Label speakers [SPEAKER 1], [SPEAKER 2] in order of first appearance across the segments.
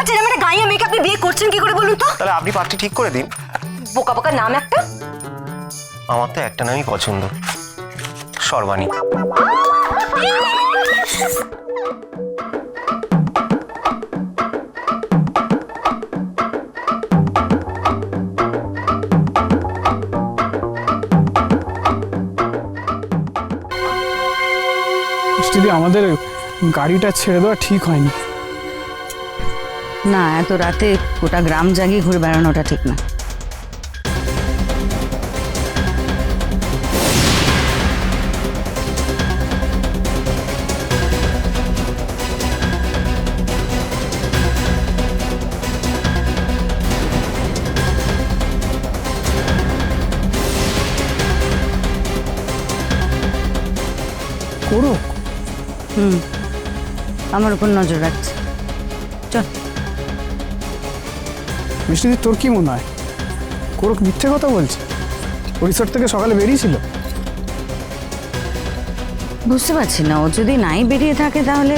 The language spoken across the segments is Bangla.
[SPEAKER 1] আচ্ছা এরকম একটা গাইয়া মেয়েকে আপনি বিয়ে করছেন কি করে বলুন তো?
[SPEAKER 2] তাহলে আপনি পাত্রী ঠিক করে দিন।
[SPEAKER 1] বোকা বোকা নাম একটা?
[SPEAKER 2] আমার তো একটা নামই পছন্দ। সর্বাণী।
[SPEAKER 3] যদি আমাদের গাড়িটা ছেড়ে দেওয়া ঠিক হয়নি।
[SPEAKER 4] না এত রাতে গোটা গ্রাম জাগিয়ে ঘুরে বেড়ানোটা ঠিক না।
[SPEAKER 3] করুক।
[SPEAKER 4] হুম আমার উপর নজর রাখছে। চল।
[SPEAKER 3] মিষ্টিদি তোর কি মনে হয়? করুক মিথ্যে কথা বলছে? ও রিসোর্ট থেকে সকালে বেরিয়েছিল?
[SPEAKER 4] বুঝতে পারছি না। ও যদি নাই বেরিয়ে থাকে তাহলে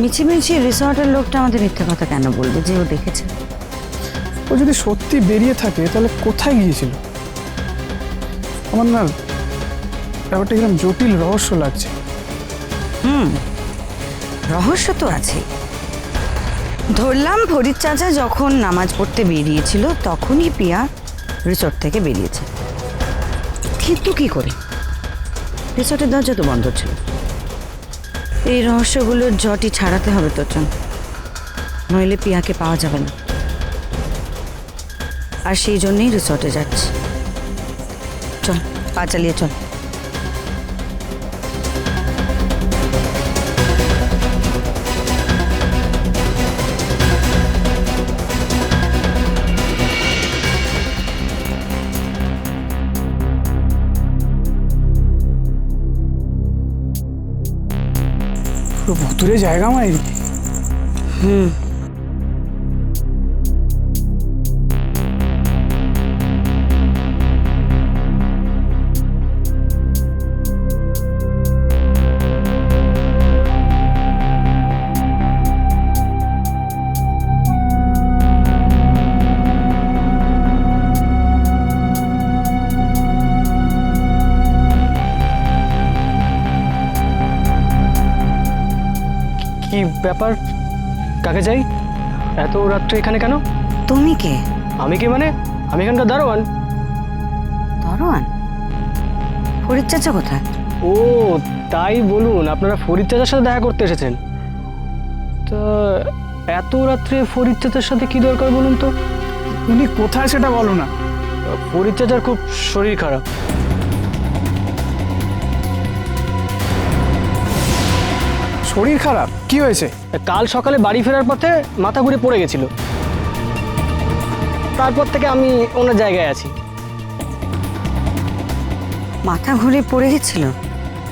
[SPEAKER 4] মিছিমিছি রিসর্টের লোকটা আমাদের মিথ্যে কথা কেন বলবে যে ও দেখেছে?
[SPEAKER 3] ও যদি সত্যি বেরিয়ে থাকে তাহলে কোথায় গিয়েছিল? আমার না ব্যাপারটা কীরকম জটিল রহস্য লাগছে।
[SPEAKER 4] হুম রহস্য তো আছে ধরলাম ফরিদ চাচা যখন নামাজ পড়তে বেরিয়েছিল, তখনই পিয়া রিসোর্ট থেকে বেরিয়েছে। কিন্তু কি করে? রিসোর্টের দরজা তো বন্ধ ছিল। এই রহস্যগুলোর জটি ছাড়াতে হবে তো চন নইলে পিয়াকে পাওয়া যাবে না। আর সেই জন্যেই রিসোর্টে যাচ্ছি। চল, পা চালিয়ে চল।
[SPEAKER 3] পুরো ভুতুরে জায়গা আমার
[SPEAKER 5] কি ব্যাপার? কাকে যাই এত রাত্রে এখানে কেন?
[SPEAKER 4] তুমি কে?
[SPEAKER 5] আমি কে মানে? আমি এখানকার দারোয়ান।
[SPEAKER 4] দারোয়ান? ফরিদ চাচা কোথায়?
[SPEAKER 5] ও তাই বলুন আপনারা ফরিদ চাচার সাথে দেখা করতে এসেছেন। তা এত রাত্রে ফরিদ চাচার সাথে কি দরকার বলুন তো?
[SPEAKER 3] উনি কোথায় সেটা বলো না।
[SPEAKER 5] ফরিদ চাচার খুব শরীর খারাপ।
[SPEAKER 3] শরীর খারাপ? কি হয়েছে?
[SPEAKER 5] কাল সকালে বাড়ি ফেরার পথে মাথা ঘুরে পড়ে গেছিল। তারপর থেকে আমি ওনার জায়গায় আছি।
[SPEAKER 4] মাথা ঘুরে পড়ে গেছিল?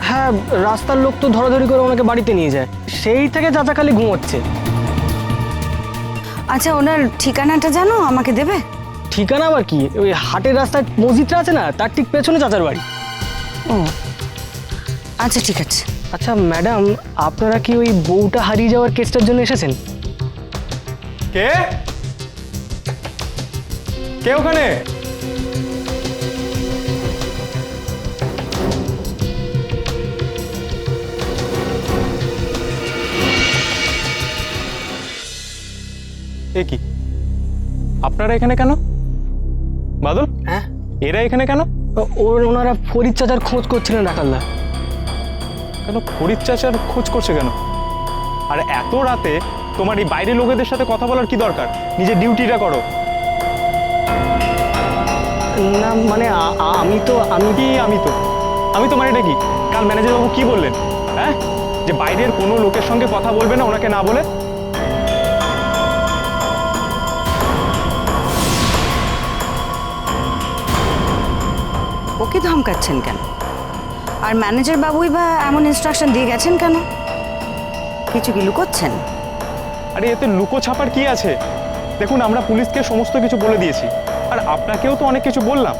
[SPEAKER 5] হ্যাঁ রাস্তার লোক তো ধরাধরি করে ওনাকে বাড়িতে নিয়ে যায়। সেই থেকে চাচা খালি ঘুমোচ্ছে।
[SPEAKER 4] আচ্ছা ওনার ঠিকানাটা জানো? আমাকে দেবে?
[SPEAKER 5] ঠিকানা আবার কি? ওই হাটের রাস্তায় মসজিদটা আছে না? তার ঠিক পেছনে চাচার বাড়ি।
[SPEAKER 4] ও। আচ্ছা ঠিক আছে।
[SPEAKER 5] আচ্ছা ম্যাডাম আপনারা কি ওই বউটা হারিয়ে যাওয়ার কেসটার জন্য এসেছেন?
[SPEAKER 6] কে? কে ওখানে? এ কি? আপনারা এখানে কেন? বাদল?
[SPEAKER 5] হ্যাঁ?
[SPEAKER 6] এরা এখানে কেন?
[SPEAKER 5] ওর ওনারা ফরিদ চাচার খোঁজ করছিলেন রাখাল্লা
[SPEAKER 6] কেন ফরিদ চাচার খোঁজ করছে কেন? আর এত রাতে তোমার এই বাইরে লোকেদের সাথে কথা বলার কি দরকার? নিজের ডিউটিটা করো।
[SPEAKER 5] না মানে আমি তো আমি
[SPEAKER 6] কি আমি তো? আমি তো মানে এটা কি? কাল ম্যানেজার বাবু কি বললেন? হ্যাঁ? যে বাইরের কোনো লোকের সঙ্গে কথা বলবে না ওনাকে না বলে?
[SPEAKER 4] ওকে ধমকাচ্ছেন কেন? আর ম্যানেজার বাবুই বা এমন ইনস্ট্রাকশন দিয়ে গেছেন কেন? কিছু কি লুকোচ্ছেন?
[SPEAKER 6] আরে এতে লুকো ছাপার কি আছে? দেখুন আমরা পুলিশকে সমস্ত কিছু বলে দিয়েছি। আর আপনাকেও তো অনেক কিছু বললাম।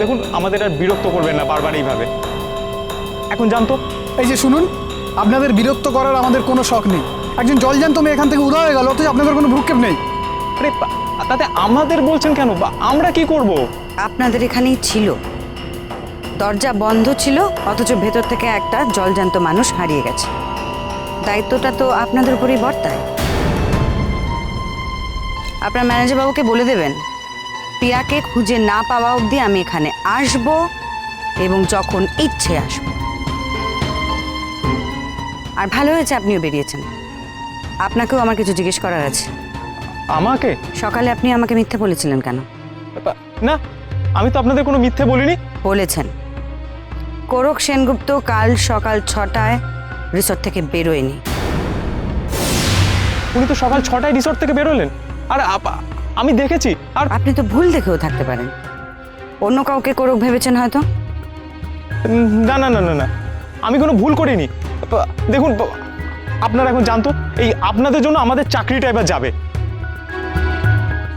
[SPEAKER 6] দেখুন আমাদের আর বিরক্ত করবেন না বারবার এইভাবে। এখন জানতো?
[SPEAKER 3] এই যে শুনুন আপনাদের বিরক্ত করার আমাদের কোনো শখ নেই। একজন জলজান্ত মেয়ে এখান থেকে উদা হয়ে গেল অথচ আপনাদের কোনো ভ্রুক্ষেপ নেই।
[SPEAKER 6] আরে তাতে আমাদের বলছেন কেন? বা আমরা কি করব?
[SPEAKER 4] আপনাদের এখানেই ছিল। দরজা বন্ধ ছিল অথচ ভেতর থেকে একটা জলজান্ত মানুষ হারিয়ে গেছে। দায়িত্বটা তো আপনাদের উপরেই বর্তায়। আপনার ম্যানেজার বাবুকে বলে দেবেন পিয়াকে খুঁজে না পাওয়া অবধি আমি এখানে আসব এবং যখন ইচ্ছে আসব। আর ভালো হয়েছে আপনিও বেরিয়েছেন। আপনাকেও আমার কিছু জিজ্ঞেস করার আছে।
[SPEAKER 6] আমাকে?
[SPEAKER 4] সকালে আপনি আমাকে মিথ্যে বলেছিলেন কেন?
[SPEAKER 6] না আমি তো আপনাদের কোনো মিথ্যে বলিনি।
[SPEAKER 4] বলেছেন। কোরক সেনগুপ্ত কাল সকাল ছটায় রিসোর্ট থেকে বেরোয়নি।
[SPEAKER 6] উনি তো সকাল ছটায় রিসোর্ট থেকে বেরোলেন। আর আপ- আমি দেখেছি আর
[SPEAKER 4] আপনি তো ভুল দেখেও থাকতে পারেন। অন্য কাউকে কোরক ভেবেছেন হয়তো?
[SPEAKER 6] উম, না না না না না। আমি কোনো ভুল করিনি। দেখুন বা- আপনারা এখন জানতো এই আপনাদের জন্য আমাদের চাকরিটা এবার যাবে।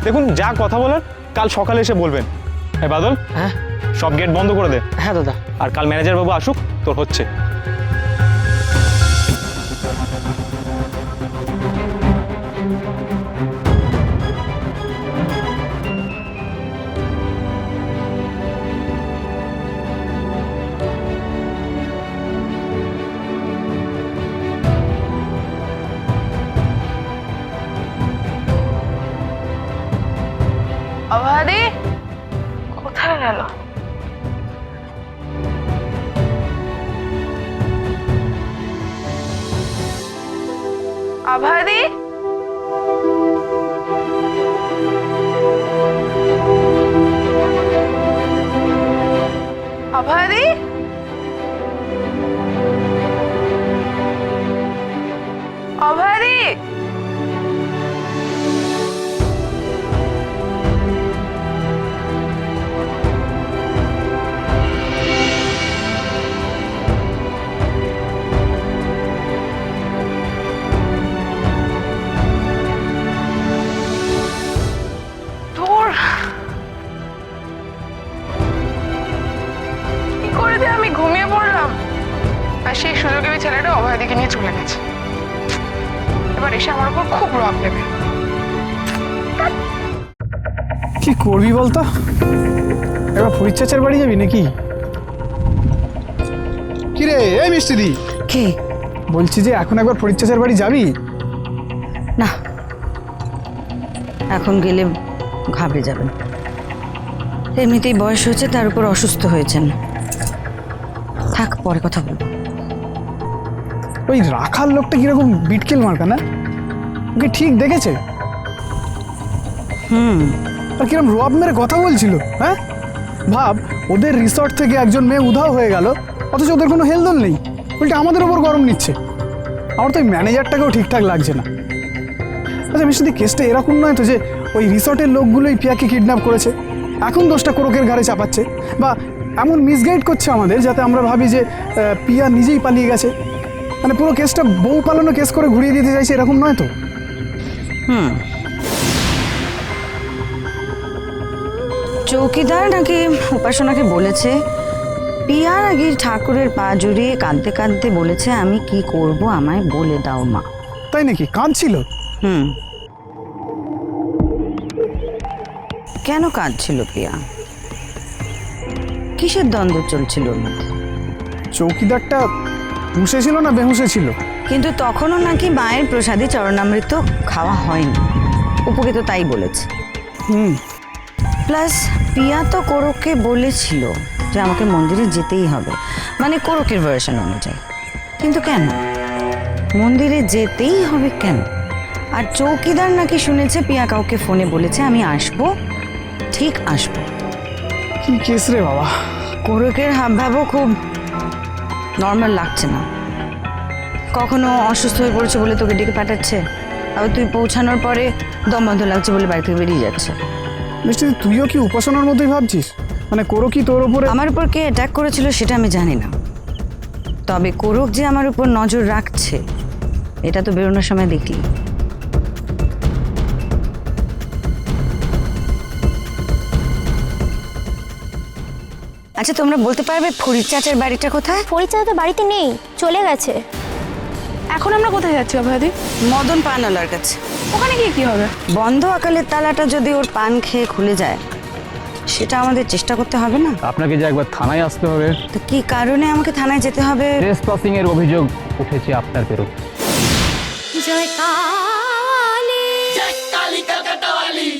[SPEAKER 6] দেখুন যা কথা বলার কাল সকালে এসে বলবেন। হ্যাঁ বাদল?
[SPEAKER 5] হ্যাঁ?
[SPEAKER 6] সব গেট বন্ধ করে দে।
[SPEAKER 5] হ্যাঁ দাদা।
[SPEAKER 6] আর কাল ম্যানেজার বাবু আসুক তোর হচ্ছে।
[SPEAKER 7] অবাধি কোথায় গেল? আর সেই সুযোগে ওই ছেলেটা অভয়দিকে নিয়ে চলে গেছে। এবার এসে আমার উপর খুব রাগ নেবে
[SPEAKER 3] কি করবি বলতো? এবার ফরিচাচার বাড়ি যাবি নাকি? কি রে এই মিষ্টি দি।
[SPEAKER 4] কে?
[SPEAKER 3] বলছি যে এখন একবার ফরিচাচার বাড়ি যাবি?
[SPEAKER 4] না। এখন গেলে ঘাবড়ে যাবেন। এমনিতেই বয়স হয়েছে তার উপর অসুস্থ হয়েছেন। থাক পরে কথা বলব।
[SPEAKER 3] ওই রাখার লোকটা কীরকম বিটকেল মার্কা, না? ওকে ঠিক দেখেছে?
[SPEAKER 4] হুম,
[SPEAKER 3] আর কীরকম রব মেরে কথা বলছিল হ্যাঁ? ভাব, ওদের রিসর্ট থেকে একজন মেয়ে উধাও হয়ে গেল, অথচ ওদের কোনো হেলদোল নেই। উল্টে আমাদের ওপর গরম নিচ্ছে। আমার তো ওই ম্যানেজারটাকেও ঠিকঠাক লাগছে না। আচ্ছা মিষ্টি কেসটা এরকম নয় তো যে ওই রিসর্টের লোকগুলোই পিয়াকে কিডন্যাপ করেছে? এখন দোষটা কোরকের ঘাড়ে চাপাচ্ছে। বা এমন মিসগাইড করছে আমাদের, যাতে আমরা ভাবি যে পিয়া নিজেই পালিয়ে গেছে। মানে পুরো কেসটা বউ পালানো কেস করে ঘুরিয়ে দিতে চাইছে এরকম নয় তো?
[SPEAKER 4] হুম। চৌকিদার নাকি উপাসনাকে বলেছে? পিয়া নাকি ঠাকুরের পা জড়িয়ে কাঁদতে কাঁদতে বলেছে আমি কি করব? আমায় বলে দাও মা।
[SPEAKER 3] তাই নাকি? কাঁদছিল?
[SPEAKER 4] হুম। কেন কাঁদছিল পিয়া? কিসের দ্বন্দ্ব চলছিল ওর মধ্যে?
[SPEAKER 3] চৌকিদারটা হুঁশে ছিল না বেহুশে ছিল?
[SPEAKER 4] কিন্তু তখনও নাকি মায়ের প্রসাদে চরণামৃত খাওয়া হয়নি। উপকে তো তাই বলেছে।
[SPEAKER 3] হুম।
[SPEAKER 4] প্লাস পিয়া তো কোরককে বলেছিল যে আমাকে মন্দিরে যেতেই হবে। মানে কোরকের ভার্সন অনুযায়ী। কিন্তু কেন? মন্দিরে যেতেই হবে কেন? আর চৌকিদার নাকি শুনেছে পিয়া কাউকে ফোনে বলেছে আমি আসব ঠিক আসব।
[SPEAKER 3] কি কেস রে বাবা?
[SPEAKER 4] কোরকের হাবভাবও খুব নর্মাল লাগছে না। কখনো অসুস্থ হয়ে পড়েছে বলে তোকে ডেকে পাঠাচ্ছে আবার তুই পৌঁছানোর পরে দম বন্ধ লাগছে বলে বাড়ি থেকে বেরিয়ে যাচ্ছে।
[SPEAKER 3] মিষ্টি তুইও কি উপাসনার মতোই ভাবছিস? মানে করো কি তোর উপরে?
[SPEAKER 4] আমার উপর কে অ্যাটাক করেছিল সেটা আমি জানি না। তবে কোরক যে আমার উপর নজর রাখছে এটা তো বেরোনোর সময় দেখলি। আচ্ছা তোমরা বলতে পারবে ফরিদ চাচার বাড়িটা কোথায়?
[SPEAKER 8] পরিচয় তো বাড়িতে নেই চলে গেছে।
[SPEAKER 7] এখন আমরা কোথায় যাচ্ছি অভয়াদি?
[SPEAKER 4] মদন পানওয়ালার কাছে।
[SPEAKER 7] ওখানে গিয়ে কি হবে?
[SPEAKER 4] বন্ধ আকালের তালাটা যদি ওর পান খেয়ে খুলে যায় সেটা আমাদের চেষ্টা করতে হবে না?
[SPEAKER 8] আপনাকে যে একবার থানায় আসতে হবে।
[SPEAKER 4] তো কি কারণে আমাকে থানায় যেতে হবে?
[SPEAKER 8] ট্রেস পাসিং এর অভিযোগ উঠেছে আপনার বিরুদ্ধে।
[SPEAKER 9] জয়